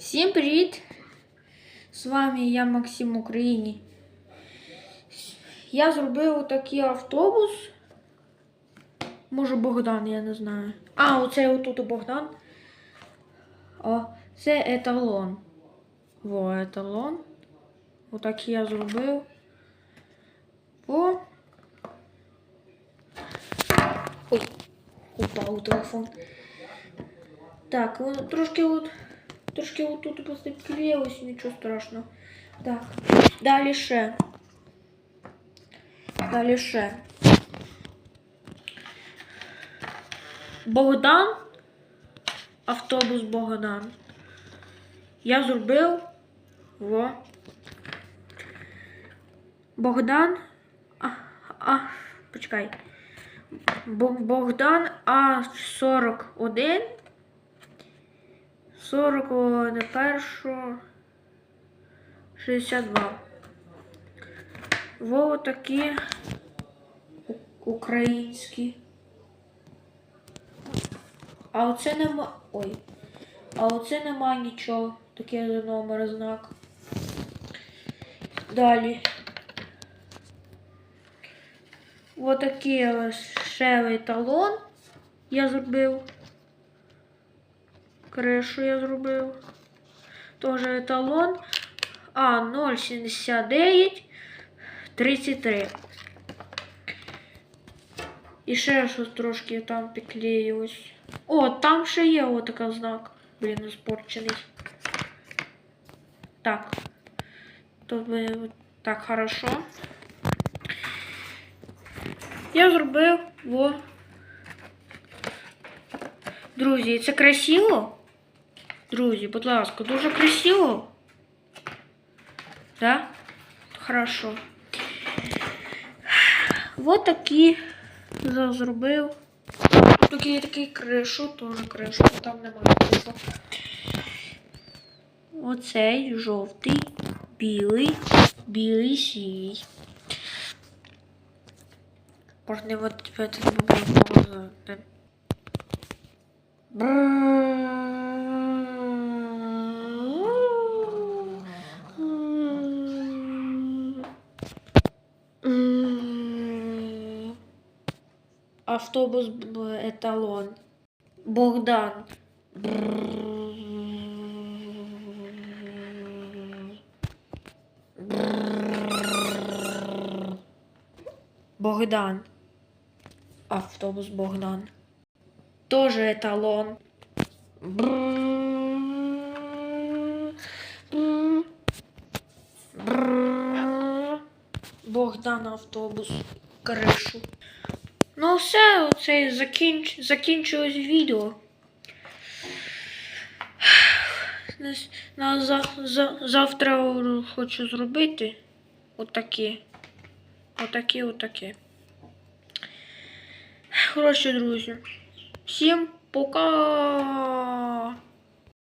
Всім привіт! З вами я Максим Україні. Я зробив такий автобус. Може Богдан, я не знаю. А, оце отут Богдан. О, це еталон. Во, еталон. Отак я зробив. О. Ой, упав телефон. Так, трошки от. Трошки отут посипклеїлось, нічого страшного. Так. Далі ще. Богдан. Автобус Богдан. Я зробив. Во. Богдан. А, а, почекай. Богдан А41. 41. 62. Во такі українські. А оце нема. Ой. А оце нема нічого. Таке за номер знак. Далі. Ось такий ось шевий талон я зробив. Кришу я зробив. Теж еталон. А, 0,79 33. І ще щось трошки там приклеїлось. О, там ще є отака знак. Блін, испорчений. Так. Тут би так хорошо. Я зробив во. Друзі, це красиво? Друзі, будь ласка, дуже красиво. Да? Хорошо. Вот такі за- зробив. Такий такий кришу, теж кришу, там немає кришу. Оцей жовтий, білий, білий сій. Можна от в этот момент Автобус еталон. Богдан. Богдан. Автобус Богдан. Тоже эталон. Богдан автобус. Кришу. Ну все, оце закінч... закінчилось відео. На за, за, завтра хочу зробити отакі. Отакі, отакі. Хороші друзі. Всім пока!